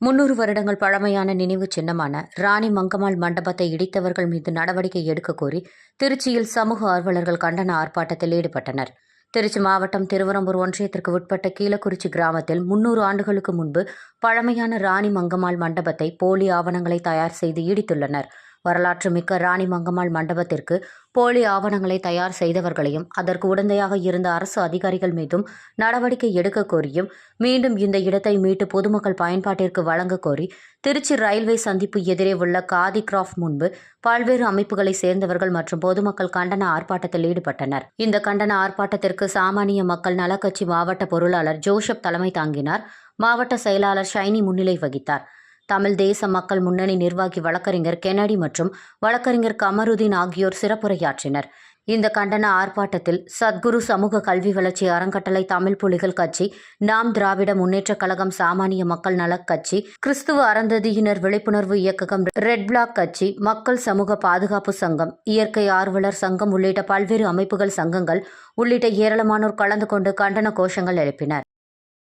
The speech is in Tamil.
முன்னூறு வருடங்கள் பழமையான நினைவு சின்னமான ராணி மங்கம்மாள் மண்டபத்தை இடித்தவர்கள் மீது நடவடிக்கை எடுக்க கோரி திருச்சியில் சமூக ஆர்வலர்கள் கண்டன ஆர்ப்பாட்டத்தில் ஈடுபட்டனர். திருச்சி மாவட்டம் திருவரம்பூர் ஒன்றியத்திற்கு உட்பட்ட கீழக்குறிச்சி கிராமத்தில் முன்னூறு ஆண்டுகளுக்கு முன்பு பழமையான ராணி மங்கம்மாள் மண்டபத்தை போலி ஆவணங்களை தயார் செய்து இடித்துள்ளனர். வரலாற்று மிக்க ராணி மங்கம்மாள் மண்டபத்திற்கு போலி ஆவணங்களை தயார் செய்தவர்களையும் அதற்கு உடந்தையாக இருந்த அரசு அதிகாரிகள் மீதும் நடவடிக்கை எடுக்க கோரியும் மீண்டும் இந்த இடத்தை மீட்டு பொதுமக்கள் பயன்பாட்டிற்கு வழங்க கோரி திருச்சி ரயில்வே சந்திப்பு எதிரே உள்ள காதி கிராஃப்ட் முன்பு பல்வேறு அமைப்புகளை சேர்ந்தவர்கள் மற்றும் பொதுமக்கள் கண்டன ஆர்ப்பாட்டத்தில் ஈடுபட்டனர். இந்த கண்டன ஆர்ப்பாட்டத்திற்கு சாமானிய மக்கள் நலக்கட்சி மாவட்ட பொருளாளர் ஜோசப் தலைமை தாங்கினார். மாவட்ட செயலாளர் ஷைனி முன்னிலை வகித்தார். தமிழ் தேச மக்கள் முன்னணி நிர்வாகி வழக்கறிஞர் கெனடி மற்றும் வழக்கறிஞர் கமருதீன் ஆகியோர் சிறப்புரையாற்றினர். இந்த கண்டன ஆர்ப்பாட்டத்தில் சத்குரு சமூக கல்வி வளர்ச்சி அறங்கட்டளை தமிழ் புலிகள் கட்சி நாம் திராவிட முன்னேற்றக் கழகம் சாமானிய மக்கள் நலக் கட்சி கிறிஸ்துவ அறந்ததியினர் விழிப்புணர்வு இயக்ககம் ரெட் பிளாக் கட்சி மக்கள் சமூக பாதுகாப்பு சங்கம் இயற்கை ஆர்வலர் சங்கம் உள்ளிட்ட பல்வேறு அமைப்புகள் சங்கங்கள் உள்ளிட்ட ஏராளமானோர் கலந்து கொண்டு கண்டன கோஷங்கள் எழுப்பினர்.